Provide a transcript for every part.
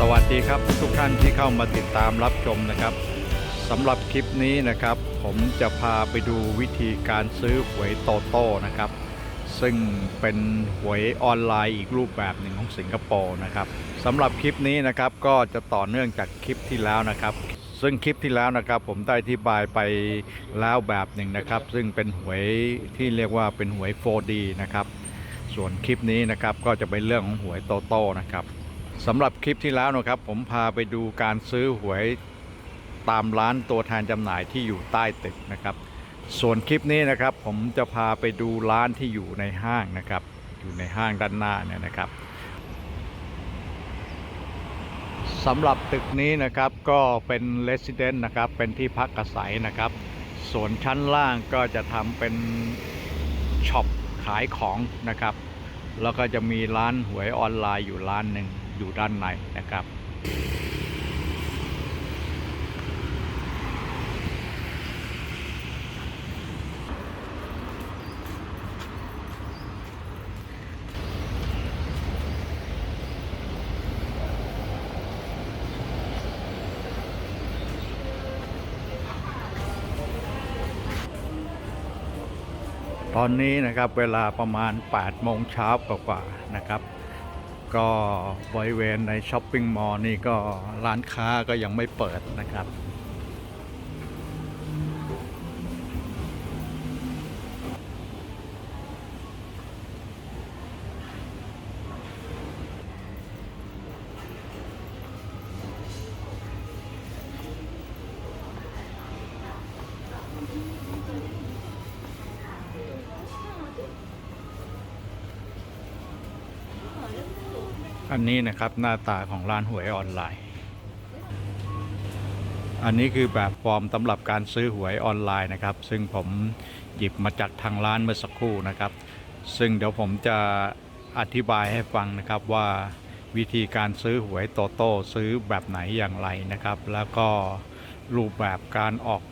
สวัสดีครับทุกท่านที่เข้ามาติดตามรับชมนะครับสำหรับคลิปนี้นะครับ ผมจะพาไปดูวิธีการซื้อหวยโตโต้นะครับ ซึ่งเป็นหวยออนไลน์อีกรูปแบบหนึ่งของสิงคโปร์นะครับสำหรับคลิปนี้นะครับก็จะต่อเนื่องจากคลิปที่แล้วนะครับ ซึ่งคลิปที่แล้วนะครับ ผมได้อธิบายไปแล้วแบบหนึ่งนะครับ ซึ่งเป็นหวยที่เรียกว่าเป็นหวย 4D นะครับส่วนคลิปนี้นะครับก็จะเป็นเรื่องของหวยโตโต้นะครับ สำหรับคลิปที่แล้วนะครับ ผมพาไปดูการซื้อหวยตามร้านตัวแทนจำหน่ายที่อยู่ใต้ตึกนะครับ ส่วนคลิปนี้นะครับ ผมจะพาไปดูร้านที่อยู่ในห้างนะครับ อยู่ในห้างด้านหน้าเนี่ยนะครับสำหรับตึกนี้นะครับก็เป็นเลส i เดนต์นะครับ เป็นที่พักอาศัยนะครับ ส่วนชั้นล่างก็จะทำเป็นช็อปขายของนะครับ แล้วก็จะมีร้านหวยออนไลน์อยู่ร้านหนึ่ง อยู่ด้านในนะครับตอนนี้นะครับเวลาประมาณ8โมงเช้ากว่าๆนะครับ ก็บริเวณในช้อปปิ้งมอลล์นี่ก็ร้านค้าก็ยังไม่เปิดนะครับ อันนี้นะครับหน้าตาของร้านหวยออนไลน์ อันนี้คือแบบฟอร์มสำหรับการซื้อหวยออนไลน์นะครับ ซึ่งผมหยิบมาจากทางร้านเมื่อสักครู่นะครับ ซึ่งเดี๋ยวผมจะอธิบายให้ฟังนะครับว่าวิธีการซื้อหวยโตโต้ซื้อแบบไหนอย่างไรนะครับ แล้วก็รูปแบบการออก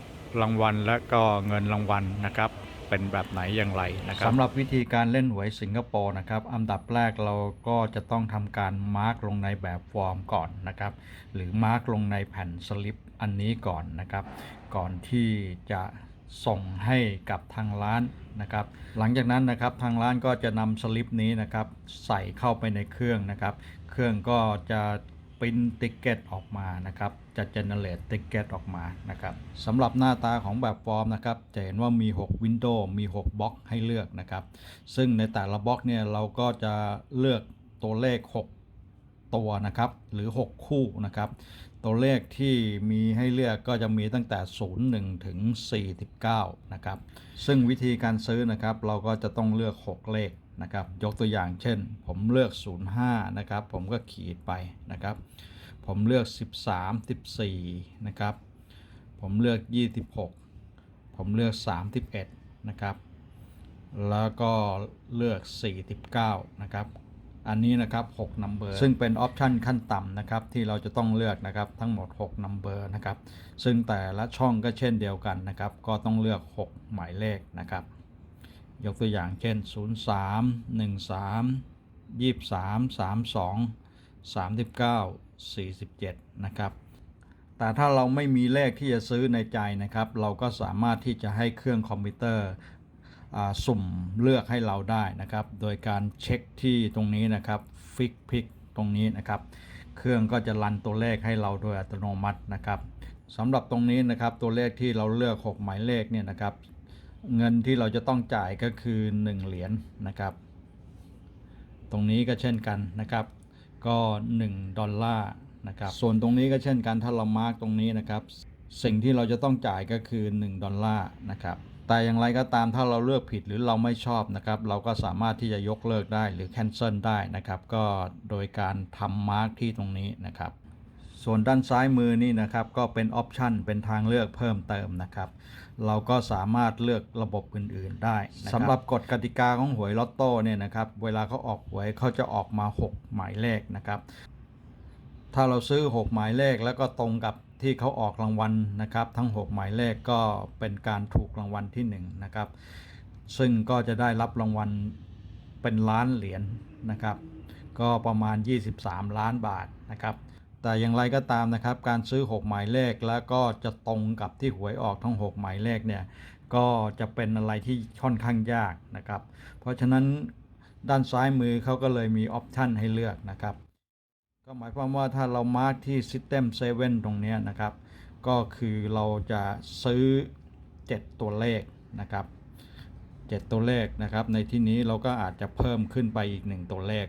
รางวัลและก็เงินรางวัลนะครับ เป็นแบบไหนอย่างไรนะครับสำหรับวิธีการเล่นหวยสิงคโปร์นะครับอันดับแรกเราก็จะต้องทำการมาร์กลงในแบบฟอร์มก่อนนะครับ หรือมาร์กลงในแผ่นสลิปอันนี้ก่อนนะครับ ก่อนที่จะส่งให้กับทางร้านนะครับ หลังจากนั้นนะครับทางร้านก็จะนำสลิปนี้นะครับ ใส่เข้าไปในเครื่องนะครับ เครื่องก็จะ ปริ้นติ๊กเก็ตออกมานะครับ จะเจเนเรตติ๊กเก็ตออกมานะครับสำหรับหน้าตาของแบบฟอร์มนะครับ จะเห็นว่ามี6วินโดว์มี 6บล็อกให้เลือกนะครับ ซึ่งในแต่ละบล็อกเนี่ยเราก็จะเลือกตัวเลข 6 ตัวนะครับ หรือ 6 คู่นะครับ ตัวเลขที่มีให้เลือกก็จะมีตั้งแต่ 01 ถึง 49 นะครับ ซึ่งวิธีการซื้อนะครับ เราก็จะต้องเลือก 6 เลข นะครับยกตัวอย่างเช่น ผมเลือก 05 นะครับ ผมก็ขีดไปนะครับ ผมเลือก 13 14 นะครับ ผมเลือก 26 ผมเลือก 31 นะครับ แล้วก็เลือก 49 นะครับอันนี้นะครับ6 number ซึ่งเป็นออปชันขั้นต่ำนะครับที่เราจะต้องเลือกนะครับทั้งหมด 6 number นะครับซึ่งแต่ละช่องก็เช่นเดียวกันนะครับ ก็ต้องเลือก 6 หมายเลขนะครับ ยกตัวอย่างเช่น 03 13 23 32 39 47 นะครับ แต่ถ้าเราไม่มีเลขที่จะซื้อในใจนะครับ เราก็สามารถที่จะให้เครื่องคอมพิวเตอร์สุ่มเลือกให้เราได้นะครับ โดยการเช็คที่ตรงนี้นะครับฟิกพิกตรงนี้นะครับ เครื่องก็จะรันตัวเลขให้เราโดยอัตโนมัตินะครับสำหรับตรงนี้นะครับตัวเลขที่เราเลือก 6 หมายเลขเนี่ยนะครับ เงินที่เราจะต้องจ่ายก็คือ 1 เหรียญนะครับ ตรงนี้ก็เช่นกันนะครับ ก็ 1 ดอลลาร์นะครับ ส่วนตรงนี้ก็เช่นกันถ้าเรามาร์กตรงนี้นะครับ สิ่งที่เราจะต้องจ่ายก็คือ 1 ดอลลาร์นะครับ แต่อย่างไรก็ตามถ้าเราเลือกผิดหรือเราไม่ชอบนะครับ เราก็สามารถที่จะยกเลิกได้หรือ cancel ได้นะครับ ก็โดยการทำมาร์กที่ตรงนี้นะครับ ส่วนด้านซ้ายมือนี่นะครับก็เป็นออปชันเป็นทางเลือกเพิ่มเติมนะครับ เราก็สามารถเลือกระบบอื่นๆได้สำหรับกฎกติกาของหวยลอตโต้เนี่ยนะครับเวลาเขาออกหวยเขาจะออกมา 6 หมายเลขนะครับ ถ้าเราซื้อ 6 หมายเลขแล้วก็ตรงกับที่เขาออกรางวัลนะครับ ทั้ง 6 หมายเลขก็เป็นการถูกรางวัลที่1นะครับซึ่งก็จะได้รับรางวัลเป็นล้านเหรียญนะครับ ก็ประมาณ 23 ล้านบาทนะครับ แต่อย่างไรก็ตามนะครับ การซื้อ 6 หมายเลขแล้วก็จะตรงกับที่หวยออกทั้ง 6 หมายเลขเนี่ยก็จะเป็นอะไรที่ค่อนข้างยากนะครับ เพราะฉะนั้นด้านซ้ายมือเขาก็เลยมีออปชันให้เลือกนะครับ ก็หมายความว่าถ้าเรามาร์กที่ System 7 ตรงนี้นะครับ ก็คือเราจะซื้อ 7 ตัวเลขนะครับ 7 ตัวเลขนะครับ ในที่นี้เราก็อาจจะเพิ่มขึ้นไปอีก 1 ตัวเลข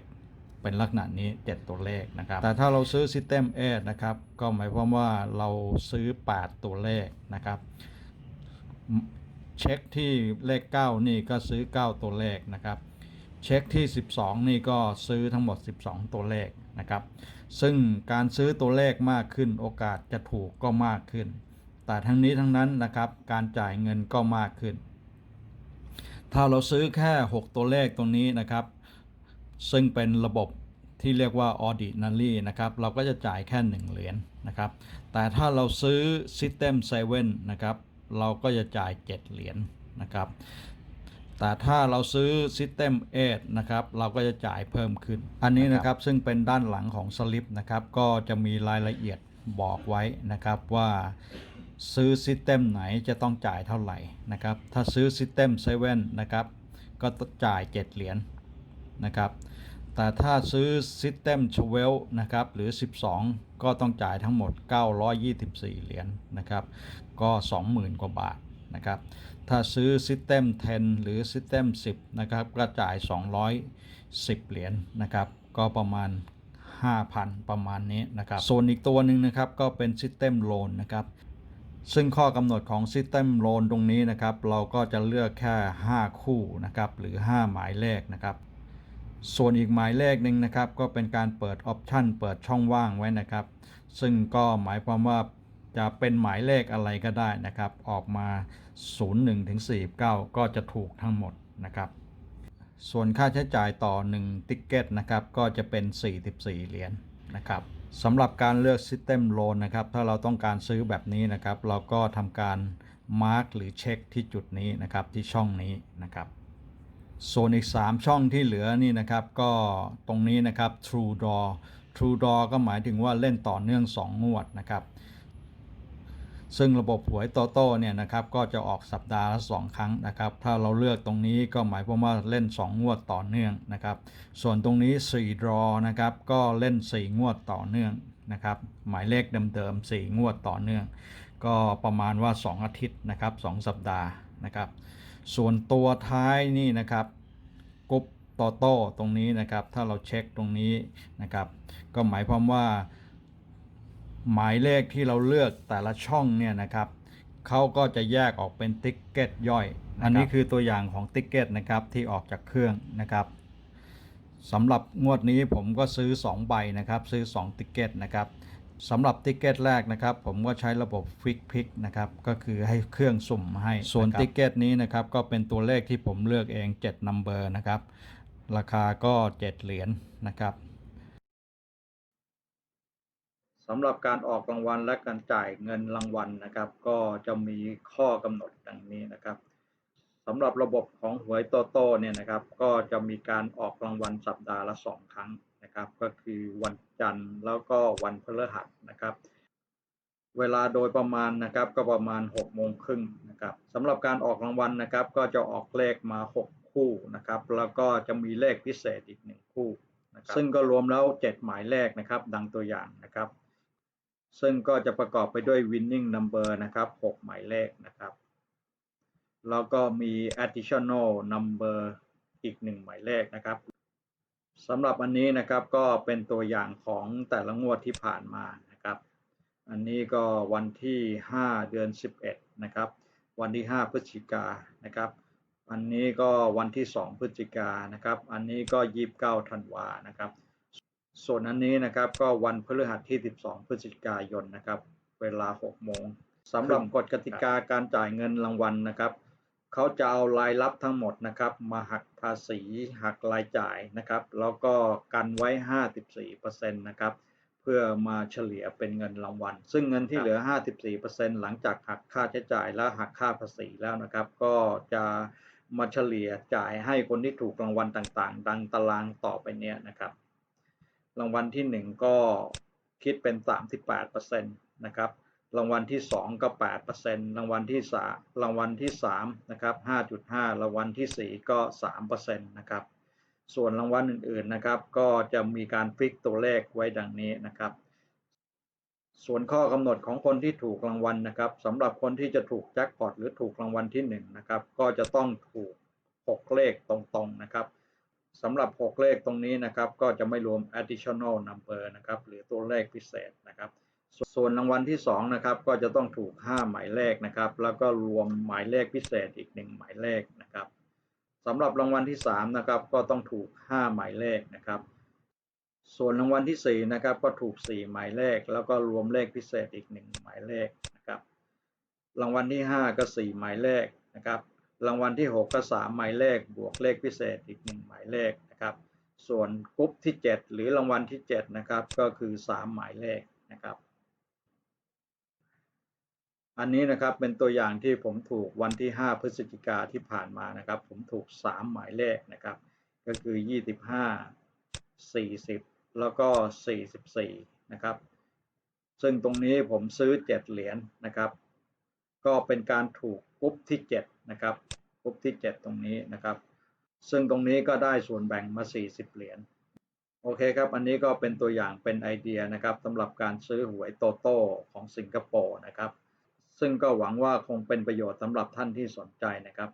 เป็นลักษณะนี้ 7 ตัวเลขนะครับ แต่ถ้าเราซื้อ System 8นะครับ ก็หมายความว่าเราซื้อ 8 ตัวเลขนะครับ เช็คที่เลข 9 นี่ก็ซื้อ 9 ตัวเลขนะครับ เช็คที่ 12 นี่ก็ซื้อทั้งหมด 12 ตัวเลขนะครับ ซึ่งการซื้อตัวเลขมากขึ้นโอกาสจะถูกก็มากขึ้น แต่ทั้งนี้ทั้งนั้นนะครับ การจ่ายเงินก็มากขึ้นถ้าเราซื้อแค่ 6 ตัวเลขตรงนี้นะครับ ซึ่งเป็นระบบที่เรียกว่า ordinary นะครับ เราก็จะจ่ายแค่ 1 เหรียญนะครับ แต่ถ้าเราซื้อ system 7 นะครับ เราก็จะจ่าย 7 เหรียญนะครับ แต่ถ้าเราซื้อ System 8 นะครับ เราก็จะจ่ายเพิ่มขึ้น อันนี้นะครับ ซึ่งเป็นด้านหลังของสลิปนะครับ ก็จะมีรายละเอียดบอกไว้นะครับว่าซื้อ System ไหนจะต้องจ่ายเท่าไหร่นะครับ ถ้าซื้อ System 7นะครับ ก็ต้องจ่าย 7 เหรียญ นะครับ แต่ถ้าซื้อ System 12 นะครับ หรือ 12 ก็ต้องจ่ายทั้งหมด 924 เหรียญนะครับ ก็ 20,000 กว่าบาทนะครับ ถ้าซื้อ System 10 หรือ System 10 นะครับ ก็จ่าย 210 เหรียญนะครับ ก็ประมาณ 5,000 ประมาณนี้นะครับ ส่วนอีกตัวหนึ่งนะครับ ก็เป็น System Loan นะครับซึ่งข้อกำหนดของ System Loan ตรงนี้นะครับ เราก็จะเลือกแค่ 5 คู่นะครับ หรือ 5 หมายเลขนะครับ ส่วนอีกหมายเลขหนึ่งนะครับ ก็เป็นการเปิดออปชันเปิดช่องว่างไว้นะครับ ซึ่งก็หมายความว่าจะเป็นหมายเลขอะไรก็ได้นะครับ ออกมา 01ถึง49 ก็จะถูกทั้งหมดนะครับ ส่วนค่าใช้จ่ายต่อ 1 ติ๊กเก็ตนะครับ ก็จะเป็น 44 เหรียญนะครับสำหรับการเลือก System Loan นะครับ ถ้าเราต้องการซื้อแบบนี้นะครับ เราก็ทำการมาร์กหรือเช็คที่จุดนี้นะครับที่ช่องนี้นะครับ ส่วนอีก 3 ช่องที่เหลือนี่นะครับก็ตรงนี้นะครับ True Draw True Draw ก็หมายถึงว่าเล่นต่อเนื่อง 2 งวดนะครับ ซึ่งระบบหวยโตโต้เนี่ยนะครับก็จะออกสัปดาห์ละ2ครั้งนะครับ ถ้าเราเลือกตรงนี้ก็หมายความว่าเล่น 2 งวดต่อเนื่องนะครับ ส่วนตรงนี้ 4 draw นะครับก็เล่น 4 งวดต่อเนื่องนะครับหมายเลขเดิมๆ4งวดต่อเนื่อง ก็ประมาณว่า 2 อาทิตย์นะครับ 2 สัปดาห์นะครับ ส่วนตัวท้ายนี่นะครับกรุ๊ปโตโต้ตรงนี้นะครับ ถ้าเราเช็คตรงนี้นะครับ ก็หมายความว่า หมายเลขที่เราเลือกแต่ละช่องเนี่ยนะครับเขาก็จะแยกออกเป็นติ๊กเก็ตย่อยนะครับอันนี้คือตัวอย่างของติ๊กเก็ตนะครับที่ออกจากเครื่องนะครับสำหรับงวดนี้ผมก็ซื้อ 2 ใบนะครับ ซื้อ 2 ติ๊กเก็ตนะครับ สำหรับติ๊กเก็ตแรกนะครับผมก็ใช้ระบบฟิกพิกนะครับก็คือให้เครื่องสุ่มให้ส่วนติ๊กเก็ตนี้นะครับก็เป็นตัวเลขที่ผมเลือกเอง7 number นะครับราคาก็ 7 เหรียญนะครับสำหรับการออกรางวัลและการจ่ายเงินรางวัลนะครับ ก็จะมีข้อกำหนดดังนี้นะครับสำหรับระบบของหวยโตโต้เนี่ยนะครับ ก็จะมีการออกรางวัลสัปดาห์ละสองครั้ง นะครับก็คือวันจันทร์แล้วก็วันพฤหัสนะครับ เวลาโดยประมาณนะครับก็ประมาณ6กโมงครึ่งนะครับสำหรับการออกรางวัลนะครับ ก็จะออกเลขมา 6 คู่นะครับ แล้วก็จะมีเลขพิเศษอีก 1 คู่นะครับซึ่งก็รวมแล้ว 7 หมายเลขนะครับ ดังตัวอย่างนะครับ ซึ่งก็จะประกอบไปด้วย winning number นะครับ6หมายเลขนะครับแล้วก็มี additional number อีก 1 หมายเลขนะครับ สำหรับอันนี้นะครับก็เป็นตัวอย่างของแต่ละงวดที่ผ่านมานะครับ อันนี้ก็วันที่ 5 เดือน 11 นะครับ วันที่ 5 พฤศจิกานะครับ อันนี้ก็วันที่ 2 พฤศจิกานนะครับ อันนี้ก็ 29ธันวานะครับ ส่วนอันนี้นะครับก็วันพฤหัสที่ 12 พฤศจิกายนนะครับ เวลา 6 โมงสำหรับกฎกติกาการจ่ายเงินรางวัลนะครับ เขาจะเอารายรับทั้งหมดนะครับ มาหักภาษีหักรายจ่ายนะครับ แล้วก็กันไว้ 54%นะครับ เพื่อมาเฉลี่ยเป็นเงินรางวัล ซึ่งเงินที่เหลือ 54%หลังจากหักค่าใช้จ่ายและหักค่าภาษีแล้วนะครับ ก็จะมาเฉลี่ยจ่ายให้คนที่ถูกรางวัลต่างๆ ดังตารางต่อไปเนี้ยนะครับ รางวัลที่ 1 ก็คิดเป็น 38%นะครับ รางวัลที่ 2 ก็ 8%รางวัลที่3รางวัลที่3นะครับ5.5 รางวัลทีสี่ 4 ก็ 3%นะครับ ส่วนรางวัลอื่นๆนะครับ ก็จะมีการฟิกตัวเลขไว้ดังนี้นะครับ ส่วนข้อกำหนดของคนที่ถูกรางวัลนะครับสำหรับคนที่จะถูกแจ็คพอตหรือถูกรางวัลที่1นะครับ ก็จะต้องถูก 6 เลขตรงๆนะครับสำหรับ 6 เลขตรงนี้นะครับ ก็จะไม่รวม additional number นะครับ หรือตัวเลขพิเศษนะครับ ส่วนรางวัลที่2นะครับก็จะต้องถูก 5 หมายเลขนะครับ แล้วก็รวมหมายเลขพิเศษอีก 1 หมายเลขนะครับสำหรับรางวัลที่3นะครับก็ต้องถูก 5 หมายเลขนะครับ ส่วนรางวัลที่4นะครับก็ถูก 4 หมายเลข แล้วก็รวมเลขพิเศษอีก 1 หมายเลขนะครับ รางวัลที่ 5 ก็ 4 หมายเลขนะครับ รางวัลที่ 6 ก็ 3 หมายเลข บวกเลขพิเศษอีก 1 หมายเลขนะครับ ส่วนกรุ๊ปที่ 7 หรือรางวัลที่7นะครับก็คือ 3 หมายเลขนะครับ อันนี้นะครับเป็นตัวอย่างที่ผมถูกวันที่ 5 พฤศจิกาที่ผ่านมานะครับ ผมถูก 3 หมายเลขนะครับ ก็คือ 25 40 แล้วก็ 44 นะครับ ซึ่งตรงนี้ผมซื้อ 7 เหรียญนนะครับ ก็เป็นการถูกกรุ๊ปที่ 7 นะครับกรุ๊ปที่ 7 ตรงนี้นะครับ ซึ่งตรงนี้ก็ได้ส่วนแบ่งมา 40 เหรียญโอเคครับ อันนี้ก็เป็นตัวอย่างเป็นไอเดียนะครับสำหรับการซื้อหวยโตโต้ของสิงคโปร์นะครับ ซึ่งก็หวังว่าคงเป็นประโยชน์สำหรับท่านที่สนใจนะครับ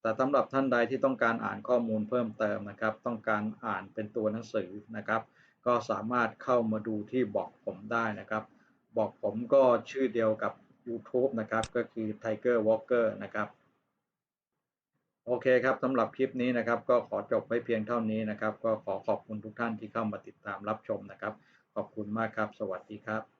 แต่สำหรับท่านใดที่ต้องการอ่านข้อมูลเพิ่มเติมนะครับ ต้องการอ่านเป็นตัวหนังสือนะครับ ก็สามารถเข้ามาดูที่บอกผมได้นะครับ บอกผมก็ชื่อเดียวกับ YouTube นะครับ ก็คือ Tiger Walker นะครับโอเคครับสำหรับคลิปนี้นะครับ ก็ขอจบไว้เพียงเท่านี้นะครับ ก็ขอขอบคุณทุกท่านที่เข้ามาติดตามรับชมนะครับ ขอบคุณมากครับ สวัสดีครับ